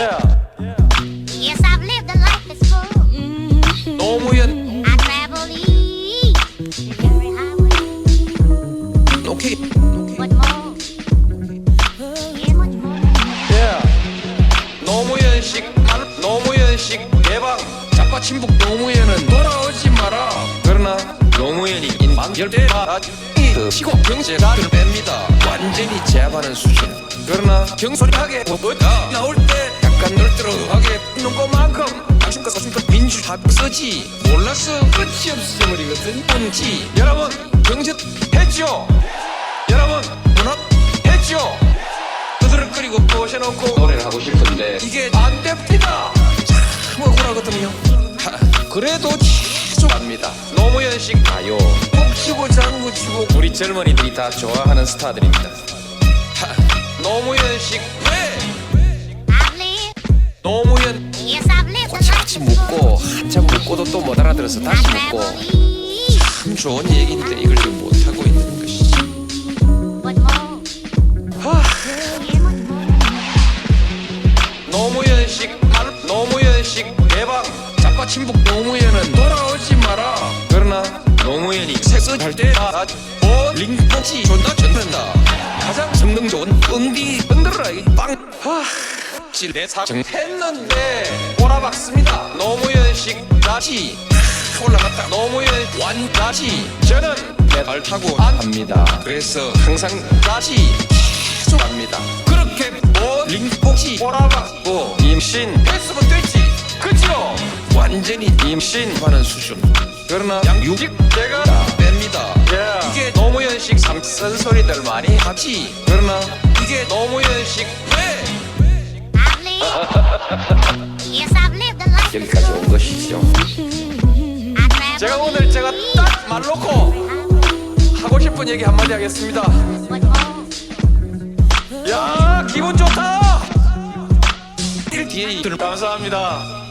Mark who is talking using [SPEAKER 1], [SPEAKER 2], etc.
[SPEAKER 1] Yes, I've lived a life that's full.
[SPEAKER 2] 노무현
[SPEAKER 1] I travel east, every highway.
[SPEAKER 2] 오케이
[SPEAKER 1] What more? Yeah, much more.
[SPEAKER 2] 노무현식. 개방 자파 친북 노무현은 돌아오지 마라. 그러나 노무현이 그 시고 경제가를 뺍니다. 완전히 제압하는 수준. 그러나 경솔하게 뭐가 나올 때 약간 널뜨러하게 있는 것만큼 당신과 사실과 민주합 쓰지. 몰라서 끝이 없어버리거든 뭔지. 여러분 경제 했죠? 여러분 문합했죠? 그들을 끓이고 모셔놓고 노래를 하고 싶은데. 이게 안 됩니다. 참 억울하거든요. 하, 그래도 계속합니다. 노무현 식 가요. 푹치고 장구치고. 우리 젊은이들이 다 좋아하는 스타들입니다. 하, 노무현 식 같이 묻고. 한참 묻고도 또 못 알아들어서 다시 묻고 참 좋은 얘기인데 이걸 지금 못하고 있는 것이지? 하. 노무현식 말- 노무현식 개방 자파 친북 노무현은 돌아오지 마라 그러나 노무현이 색소할 때다 링봉지 존나 전된다 가장 성능 좋은 응디 흔들어라 이빵 하 질내 사정 했는데 꼬라박습니다. 노무현식 다시 올라갔다. 노무현 완 다시 저는 배달 타고 안 합니다. 그래서 항상 다시 계속 합니다. 그렇게 뭐 링봉지 꼬라박고 임신 했으면 됐지. 그죠 완전히 임신하는 수준. 그러나 양육직 제가 다 뺍니다. 이게 노무현식 삼선 소리들 많이 하지. 그러나 이게 노무현식 여기까지 온. 것이죠 제가 오늘 제가 딱 말 놓고 하고 싶은 얘기 한마디 하겠습니다? 야 기분 좋다 일 뒤에 이들 감사합니다